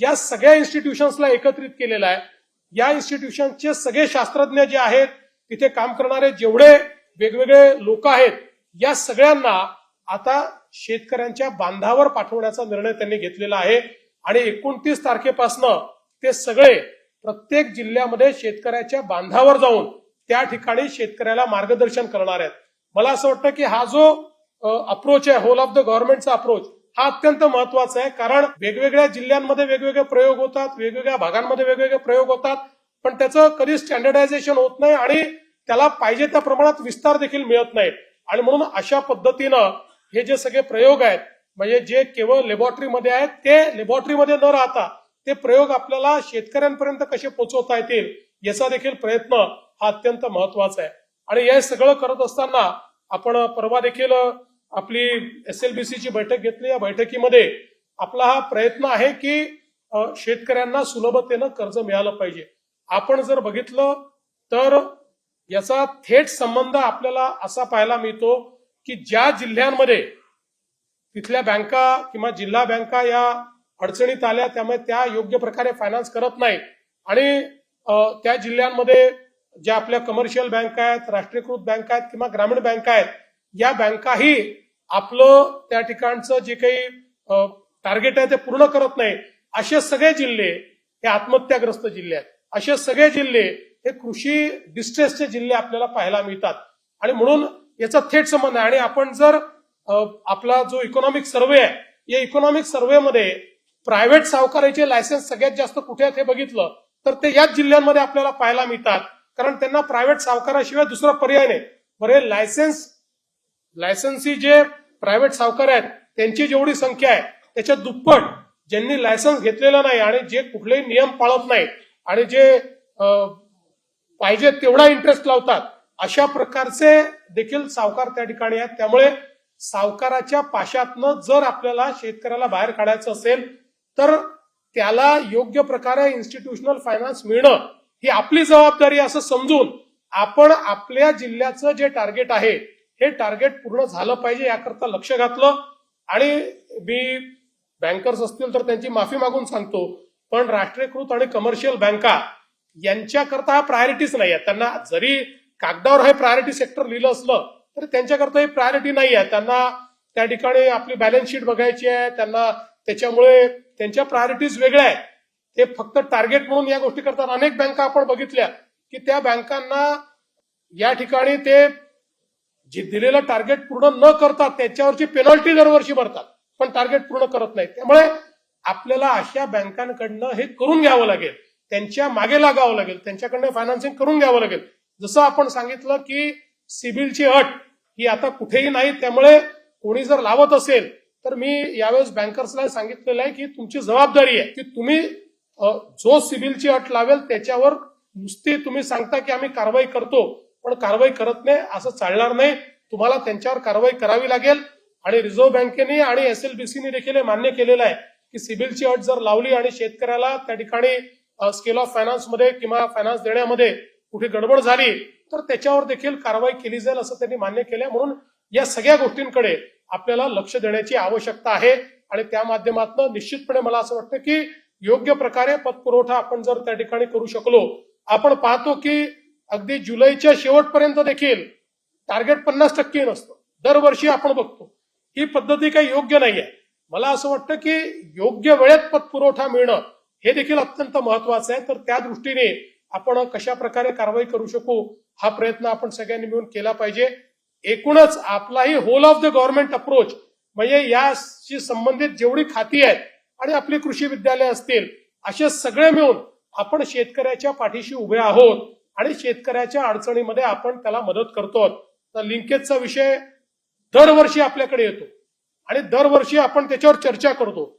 या सगळ्या इन्स्टिट्यूशन्सला एकत्रित केलेलं आहे. या इन्स्टिट्यूशनचे सगळे शास्त्रज्ञ जे आहेत तिथे काम करणारे जेवढे वेगवेगळे लोक आहेत या सगळ्यांना आता शेतकऱ्यांच्या बांधावर पाठवण्याचा निर्णय त्यांनी घेतलेला आहे. आणि एकोणतीस तारखेपासनं ते सगळे प्रत्येक जिल्ह्यामध्ये शेतकऱ्याच्या बांधावर जाऊन त्या ठिकाणी शेतकऱ्याला मार्गदर्शन करणार आहेत. मला असं वाटतं की हा जो अप्रोच आहे होल ऑफ द गव्हर्नमेंटचा अप्रोच हा अत्यंत महत्त्वाचा आहे कारण वेगवेगळ्या जिल्ह्यांमध्ये वेगवेगळे प्रयोग होतात वेगवेगळ्या भागांमध्ये वेगवेगळे प्रयोग होतात पण त्याचं कधी स्टँडर्डायझेशन होत नाही आणि त्याला पाहिजे त्या प्रमाणात विस्तार देखील मिळत नाही. आणि म्हणून अशा पद्धतीनं हे जे सगळे प्रयोग आहेत म्हणजे जे केवळ लेबॉरेटरीमध्ये आहेत ते लेबॉरेटरीमध्ये न राहता ते प्रयोग आपल्याला शेतकऱ्यांपर्यंत कसे पोहोचवता येतील याचा देखील प्रयत्न हा अत्यंत महत्त्वाचा आहे. आणि हे सगळं करत असताना आपण परवा देखील आपली एस एल बी ची बैठक घेतली. या बैठकीमध्ये आपला हा प्रयत्न आहे की शेतकऱ्यांना सुलभतेनं कर्ज मिळालं पाहिजे. आपण जर बघितलं तर याचा थेट संबंध आपल्याला असा पाहायला मिळतो की ज्या जिल्ह्यांमध्ये तिथल्या बँका किंवा जिल्हा बँका या अडचणीत आल्या त्यामुळे त्या योग्य प्रकारे फायनान्स करत नाहीत. आणि त्या जिल्ह्यांमध्ये ज्या आपल्या कमर्शियल बँका आहेत राष्ट्रीयकृत बँका आहेत किंवा ग्रामीण बँका आहेत या बँकाही आपलं त्या ठिकाणचं जे काही टार्गेट आहे ते पूर्ण करत नाही. असे सगळे जिल्हे हे आत्महत्याग्रस्त जिल्हे आहेत. असे सगळे जिल्हे हे कृषी डिस्ट्रेसचे जिल्हे आपल्याला पाहायला मिळतात. आणि म्हणून याचा थेट संबंध आहे. आणि आपण जर आपला जो इकॉनॉमिक सर्वे आहे या इकॉनॉमिक सर्वेमध्ये प्रायव्हेट सावकाराचे लायसन्स सगळ्यात जास्त कुठे आहेत हे बघितलं तर ते याच जिल्ह्यांमध्ये आपल्याला पाहायला मिळतात. कारण त्यांना प्रायव्हेट सावकाराशिवाय दुसरा पर्याय नाही. बरे लायसन्स लायसन्सी जे प्रायव्हेट सावकार आहेत त्यांची जेवढी संख्या आहे त्याच्या दुप्पट ज्यांनी लायसन्स घेतलेला नाही आणि जे कुठलेही नियम पाळत नाहीत आणि जे पाहिजे तेवढा इंटरेस्ट लावतात अशा प्रकारचे देखील सावकार त्या ठिकाणी आहेत. त्यामुळे सावकाराच्या पाशातनं जर आपल्याला शेतकऱ्याला बाहेर काढायचं असेल तर त्याला योग्य प्रकारे इन्स्टिट्यूशनल फायनान्स मिळणं ही आपली जबाबदारी असं समजून आपण आपल्या जिल्ह्याचं जे टार्गेट आहे हे टार्गेट पूर्ण झालं पाहिजे याकरता लक्ष घातलं. आणि मी बँकर्स असतील तर त्यांची माफी मागून सांगतो. पण राष्ट्रीयकृत आणि कमर्शियल बँका यांच्याकरता हा प्रायोरिटीच नाही आहे त्यांना जरी कागदावर हे प्रायोरिटी सेक्टर लिहिलं असलं तरी त्यांच्याकरता ही प्रायोरिटी नाही आहे. त्यांना त्या ठिकाणी आपली बॅलन्स शीट बघायची आहे. त्यांना त्याच्यामुळे त्यांच्या प्रायोरिटीज वेगळ्या आहेत. ते फक्त टार्गेट म्हणून या गोष्टी करतात. अनेक बँका आपण बघितल्या की त्या बँकांना या ठिकाणी ते जे दिलेलं टार्गेट पूर्ण न करतात त्याच्यावरची पेनल्टी दरवर्षी भरतात. पण टार्गेट पूर्ण करत नाही त्यामुळे आपल्याला अशा बँकांकडनं हे करून घ्यावं लागेल. त्यांच्या मागे लागावं लागेल. त्यांच्याकडनं फायनान्सिंग करून घ्यावं लागेल. जसं आपण सांगितलं की सिबिलची अट ही आता कुठेही नाही. त्यामुळे कोणी जर लावत असेल तर मी यावेळेस बँकर्सला सांगितलेलं आहे की तुमची जबाबदारी आहे की तुम्ही जो सिबिलची अट लावेल त्याच्यावर नुसती तुम्ही सांगता की आम्ही कारवाई करतो. पण कारवाई करत नाही असं चालणार नाही. तुम्हाला त्यांच्यावर कारवाई करावी लागेल. आणि रिझर्व्ह बँकेने आणि एस एल बी सीने देखील हे मान्य केलेलं आहे की सिबिलची अट जर लावली आणि शेतकऱ्याला त्या ठिकाणी स्केल ऑफ फायनान्समध्ये किंवा फायनान्स देण्यामध्ये कुठे गडबड झाली तर त्याच्यावर देखील कारवाई केली जाईल असं त्यांनी मान्य केलंय म्हणून या सगळ्या गोष्टींकडे आपल्याला लक्ष देण्याची आवश्यकता आहे. आणि त्या माध्यमातून निश्चितपणे मला असं वाटतं की योग्य प्रकारे पतपुरवठा आपण जर त्या ठिकाणी करू शकलो आपण पाहतो की अगदी जुलैच्या शेवटपर्यंत देखील टार्गेट पन्नास टक्के नसतं. दरवर्षी आपण बघतो. ही पद्धती काही योग्य नाही आहे मला असं वाटतं की योग्य वेळेत पतपुरवठा मिळणं हे देखील अत्यंत महत्वाचं आहे. तर त्या दृष्टीने आपण कशा प्रकारे कारवाई करू शकू हा प्रयत्न आपण सगळ्यांनी मिळून केला पाहिजे. एकूणच आपलाही whole of the government approach म्हणजे याशी संबंधित जेवढी खाती आहेत आणि आपली कृषी विद्यालय असतील असे सगळे मिळून आपण शेतकऱ्याच्या पाठीशी उभे आहोत. आणि शेतकऱ्याच्या अडचणीमध्ये आपण त्याला मदत करतो तर लिंकेजचा विषय दरवर्षी आपल्याकडे येतो. आणि दरवर्षी आपण त्याच्यावर चर्चा करतो.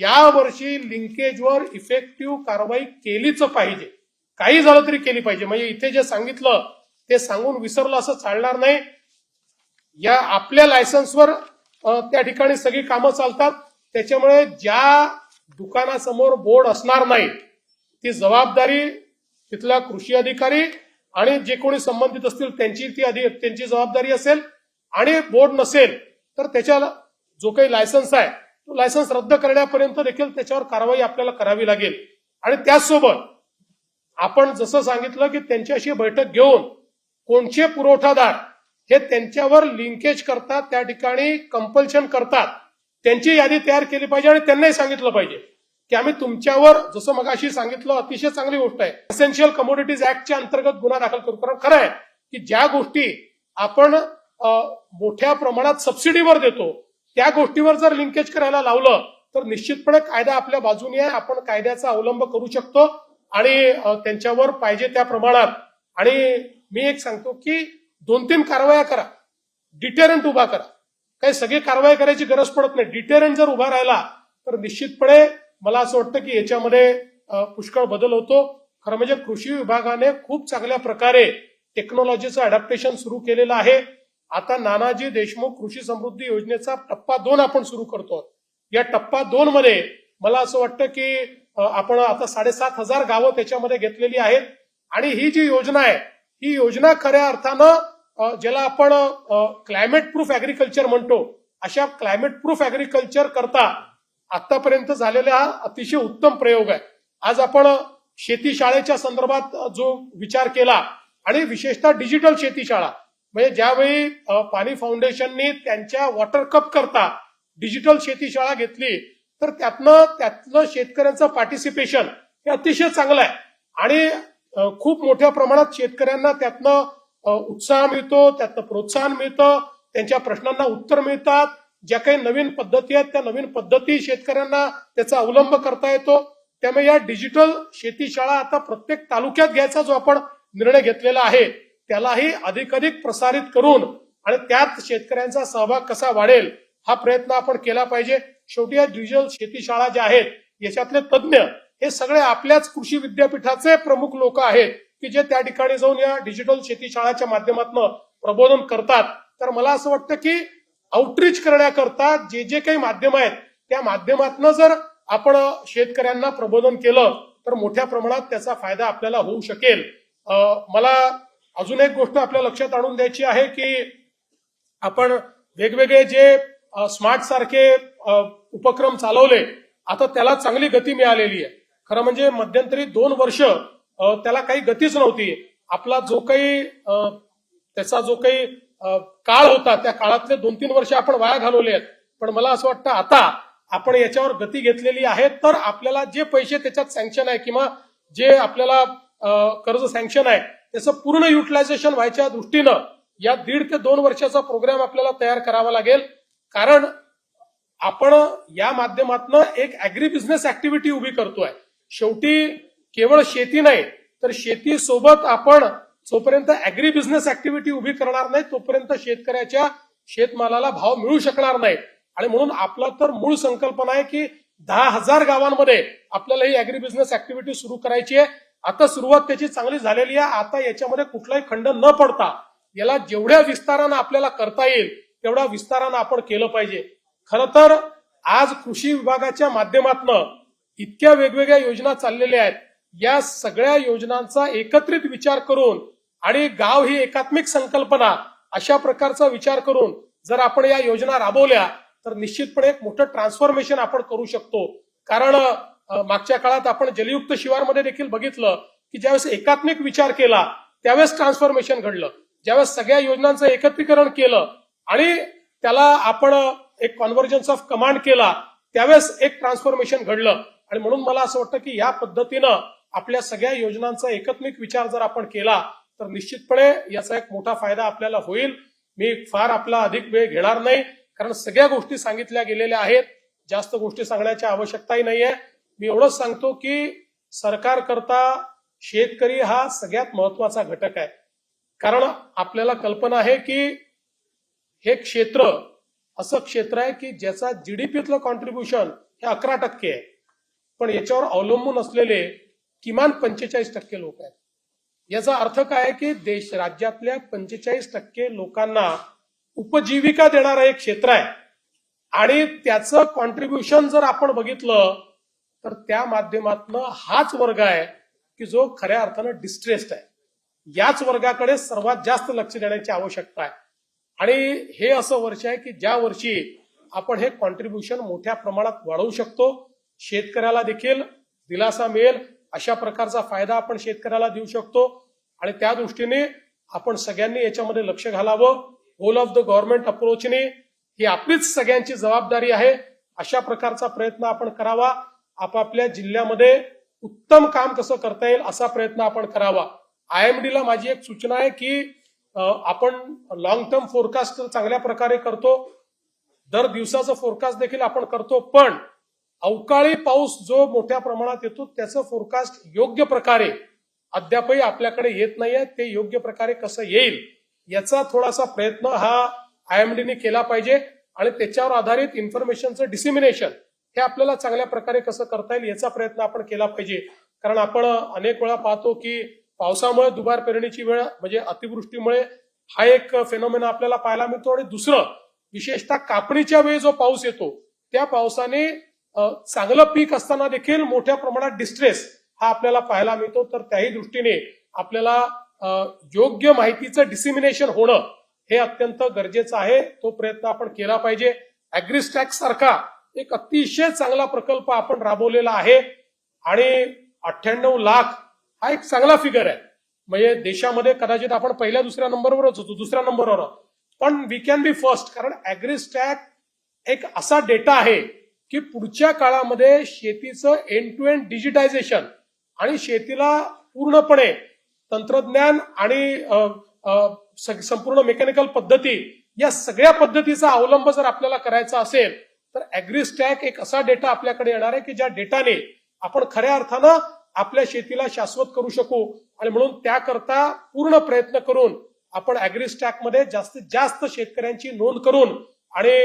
या वर्षी लिंकेजवर इफेक्टिव्ह कारवाई केलीच पाहिजे. काही झालं तरी केली पाहिजे. म्हणजे इथे जे सांगितलं ते सांगून विसरलं असं चालणार नाही. या आपल्या लायसन्सवर त्या ठिकाणी सगळी कामं चालतात. त्याच्यामुळे ज्या दुकानासमोर बोर्ड असणार नाही ती जबाबदारी तिथला कृषी अधिकारी आणि जे कोणी संबंधित असतील त्यांची ती अधि त्यांची जबाबदारी असेल आणि बोर्ड नसेल तर त्याच्या जो काही लायसन्स आहे तो लायसन्स रद्द करण्यापर्यंत देखील त्याच्यावर कारवाई आपल्याला करावी लागेल. आणि त्याचसोबत आपण जसं सांगितलं की त्यांच्याशी बैठक घेऊन कोणचे पुरवठादार हे त्यांच्यावर लिंकेज करतात त्या ठिकाणी कंपल्शन करतात त्यांची यादी तयार केली पाहिजे आणि त्यांनाही सांगितलं पाहिजे. की आम्ही तुमच्यावर जसं मगाशी सांगितलं अतिशय चांगली गोष्ट आहे. एसेन्शियल कमोडिटीज ऍक्टच्या अंतर्गत गुन्हा दाखल करू. कारण खरं आहे की ज्या गोष्टी आपण मोठ्या प्रमाणात सबसिडीवर देतो त्या गोष्टीवर जर लिंकेज करायला लावलं तर निश्चितपणे कायदा आपल्या बाजूने आहे. आपण कायद्याचा अवलंब करू शकतो आणि त्यांच्यावर पाहिजे त्या प्रमाणात. आणि मी एक सांगतो की दोन तीन कारवाया करा. डिटेरंट उभा करा. काही सगळी कारवाई करायची गरज पडत नाही. डिटेरंट जर उभा राहिला तर निश्चितपणे मला असं वाटतं की याच्यामध्ये पुष्कळ बदल होतो. खरं म्हणजे कृषी विभागाने खूप चांगल्या प्रकारे टेक्नॉलॉजीचं अडॅप्टेशन सुरू केलेलं आहे. आता नानाजी देशमुख कृषी समृद्धी योजनेचा टप्पा दोन आपण सुरू करतो. या टप्पा दोन मध्ये मला असं वाटतं की आपण आता साडेसात हजार गावं त्याच्यामध्ये घेतलेली आहेत. आणि ही जी योजना आहे ही योजना खऱ्या अर्थानं ज्याला आपण क्लायमेट प्रूफ अॅग्रिकल्चर म्हणतो. अशा क्लायमेट प्रूफ अॅग्रिकल्चर करता आतापर्यंत झालेला हा अतिशय उत्तम प्रयोग आहे. आज आपण शेती शाळेच्या संदर्भात जो विचार केला आणि विशेषतः डिजिटल शेती शाळा म्हणजे ज्यावेळी पाणी फाउंडेशननी त्यांच्या वॉटर कप करता डिजिटल शेती शाळा घेतली तर त्यातनं त्यातलं शेतकऱ्यांचं पार्टिसिपेशन हे अतिशय चांगलं आहे. आणि खूप मोठ्या प्रमाणात शेतकऱ्यांना त्यातनं उत्साह मिळतो त्यातनं प्रोत्साहन मिळतं त्यांच्या प्रश्नांना उत्तर मिळतात ज्या काही नवीन पद्धती आहेत त्या नवीन पद्धती शेतकऱ्यांना त्याचा अवलंब करता येतो. त्यामुळे या डिजिटल शेती शाळा आता प्रत्येक तालुक्यात घ्यायचा जो आपण निर्णय घेतलेला आहे त्यालाही अधिकाधिक प्रसारित करून आणि त्यात शेतकऱ्यांचा सहभाग कसा वाढेल हा प्रयत्न आपण केला पाहिजे. शेवटी या डिजिटल शेती शाळा ज्या आहेत याच्यातले तज्ज्ञ हे सगळे आपल्याच कृषी विद्यापीठाचे प्रमुख लोक आहेत की जे त्या ठिकाणी जाऊन या डिजिटल शेती शाळाच्या माध्यमातून प्रबोधन करतात. तर मला असं वाटतं की आउटरीच करण्याकरता जे जे काही माध्यम आहेत त्या माध्यमातनं जर आपण शेतकऱ्यांना प्रबोधन केलं तर मोठ्या प्रमाणात त्याचा फायदा आपल्याला होऊ शकेल. अं, मला अजून एक गोष्ट आपल्या लक्षात आणून द्यायची आहे की आपण वेगवेगळे जे स्मार्ट सारखे उपक्रम चालवले आता त्याला चांगली गती मिळालेली आहे. खरं म्हणजे मध्यंतरी दोन वर्ष त्याला काही गतीच नव्हती. आपला जो काही त्याचा जो काही काळ होता त्या काळातले दोन तीन वर्ष आपण वाया घालवले आहेत. पण मला असं वाटतं आता आपण याच्यावर गती घेतलेली आहे तर आपल्याला जे पैसे त्याच्यात सँक्शन आहे किंवा जे आपल्याला कर्ज सँक्शन आहे त्याचं पूर्ण युटिलायझेशन व्हायच्या दृष्टीनं या दीड ते दोन वर्षाचा प्रोग्राम आपल्याला तयार करावा लागेल. कारण आपण या माध्यमातून एक अॅग्री बिझनेस ऍक्टिव्हिटी उभी करतोय. शेवटी केवळ शेती नाही तर शेती सोबत आपण जोपर्यंत अॅग्री बिझनेस ऍक्टिव्हिटी उभी करणार नाही तोपर्यंत शेतकऱ्याच्या शेतमालाला भाव मिळू शकणार नाही. आणि म्हणून आपला तर मूळ संकल्पना आहे की दहा हजार गावांमध्ये आपल्याला ही अॅग्री बिझनेस ऍक्टिव्हिटी सुरू करायची आहे. आता सुरुवात त्याची चांगली झालेली आहे. आता याच्यामध्ये कुठलाही खंड न पडता याला जेवढ्या विस्तारानं आपल्याला करता येईल तेवढ्या विस्तारानं आपण केलं पाहिजे. खरं तर आज कृषी विभागाच्या माध्यमातनं इतक्या वेगवेगळ्या योजना चाललेल्या आहेत. या सगळ्या योजनांचा एकत्रित विचार करून आणि गाव ही एकात्मिक संकल्पना अशा प्रकारचा विचार करून जर आपण या योजना राबवल्या तर निश्चितपणे एक मोठं ट्रान्सफॉर्मेशन आपण करू शकतो. कारण मागच्या काळात आपण जलयुक्त शिवारमध्ये देखील बघितलं की ज्यावेळेस एकात्मिक विचार केला त्यावेळेस ट्रान्सफॉर्मेशन घडलं. ज्यावेळेस सगळ्या योजनांचं एकत्रीकरण केलं आणि त्याला आपण एक कॉन्व्हर्जन्स ऑफ कमांड केला त्यावेळेस एक ट्रान्सफॉर्मेशन घडलं. आणि म्हणून मला असं वाटतं की या पद्धतीनं आपल्या सगळ्या योजनांचा एकत्मिक विचार जर आपण केला तर निश्चितपणे याचा एक मोठा फायदा आपल्याला होईल. मी फार आपला अधिक वेळ घेणार नाही. कारण सगळ्या गोष्टी सांगितल्या गेलेल्या आहेत. जास्त गोष्टी सांगण्याची आवश्यकताही नाहीये. मी एवढंच सांगतो की सरकार करता शेतकरी हा सगळ्यात महत्त्वाचा घटक आहे. कारण आपल्याला कल्पना आहे की हे क्षेत्र असं क्षेत्र आहे की ज्याचा जीडीपीतलं कॉन्ट्रीब्युशन हे अकरा टक्के आहे. पण याच्यावर अवलंबून असलेले किमान पंचेचाळीस टक्के लोक आहेत. याचा अर्थ काय आहे की देश राज्यातल्या पंचेचाळीस टक्के लोकांना उपजीविका देणारं एक क्षेत्र आहे. आणि त्याचं कॉन्ट्रीब्युशन जर आपण बघितलं तर त्या माध्यमातनं हाच वर्ग आहे की जो खऱ्या अर्थानं डिस्ट्रेस्ड आहे. याच वर्गाकडे सर्वात जास्त लक्ष देण्याची आवश्यकता आहे. आणि हे असं वर्ष आहे की ज्या वर्षी आपण हे कॉन्ट्रीब्युशन मोठ्या प्रमाणात वाढवू शकतो शेतकऱ्याला देखील दिलासा मिळेल अशा प्रकारचा फायदा आपण शेतकऱ्याला देऊ शकतो. आणि त्या दृष्टीने आपण सगळ्यांनी याच्यामध्ये लक्ष घालावं. होल ऑफ द गव्हर्नमेंट अप्रोचने ही आपलीच सगळ्यांची जबाबदारी आहे. अशा प्रकारचा प्रयत्न आपण करावा. आपापल्या जिल्ह्यामध्ये उत्तम काम कसं करता येईल असा प्रयत्न आपण करावा. आय ला माझी एक सूचना आहे की आपण लॉंग टर्म फोरकास्ट चांगल्या प्रकारे करतो. दर दिवसाचं फोरकास्ट देखील आपण करतो पण अवकाळी पाऊस जो मोठ्या प्रमाणात येतो त्याचं फोरकास्ट योग्य प्रकारे अद्यापही आपल्याकडे येत नाहीये. ते योग्य प्रकारे कसं येईल याचा थोडासा प्रयत्न हा आयएमडीने केला पाहिजे आणि त्याच्यावर आधारित इन्फॉर्मेशनचं डिसिमिनेशन हे आपल्याला चांगल्या प्रकारे कसं करता येईल याचा प्रयत्न आपण केला पाहिजे. कारण आपण अनेक वेळा पाहतो की पावसामुळे दुबार पेरणीची वेळ म्हणजे अतिवृष्टीमुळे हा एक फेनोमेना आपल्याला पाहायला मिळतो. आणि दुसरं विशेषतः कापणीच्या वेळी जो पाऊस येतो त्या पावसाने चांगलं पीक असताना देखील मोठ्या प्रमाणात डिस्ट्रेस हा आपल्याला पाहायला मिळतो. तर त्याही दृष्टीने आपल्याला योग्य माहितीचं डिसिमिनेशन होणं हे अत्यंत गरजेचं आहे. तो प्रयत्न आपण केला पाहिजे. अॅग्रिस्टॅक्स सारखा एक अतिशय चांगला प्रकल्प आपण राबवलेला आहे. आणि अठ्ठ्याण्णव लाख हा एक चांगला फिगर आहे. म्हणजे देशामध्ये कदाचित आपण पहिल्या दुसऱ्या नंबरवरच होतो दुसऱ्या नंबरवर पण वी कॅन बी फर्स्ट कारण अॅग्रिस्टॅक एक असा डेटा आहे की पुढच्या काळामध्ये शेतीचं एंड टू एंड डिजिटायझेशन आणि शेतीला पूर्णपणे तंत्रज्ञान आणि संपूर्ण मेकॅनिकल पद्धती या सगळ्या पद्धतीचा अवलंब जर आपल्याला करायचा असेल तर अॅग्रिस्टॅक एक असा डेटा आपल्याकडे येणार आहे की ज्या डेटाने आपण खऱ्या अर्थानं आपल्या शेतीला शाश्वत करू शकू आणि म्हणून त्याकरता पूर्ण प्रयत्न करून आपण अॅग्रिस्टॅकमध्ये जास्तीत जास्त शेतकऱ्यांची नोंद करून आणि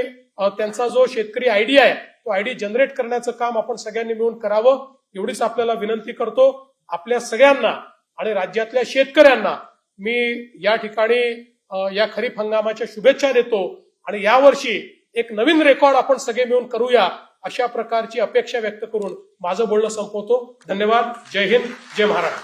त्यांचा जो शेतकरी आयडिया आहे तो आयडी जनरेट करण्याचं काम आपण सगळ्यांनी मिळून करावं एवढीच आपल्याला विनंती करतो. आपल्या सगळ्यांना आणि राज्यातल्या शेतकऱ्यांना मी या ठिकाणी या खरीप हंगामाच्या शुभेच्छा देतो आणि यावर्षी एक नवीन रेकॉर्ड आपण सगळे मिळून करूया अशा प्रकारची अपेक्षा व्यक्त करून माझं बोलणं संपवतो. धन्यवाद. जय हिंद. जय महाराष्ट्र.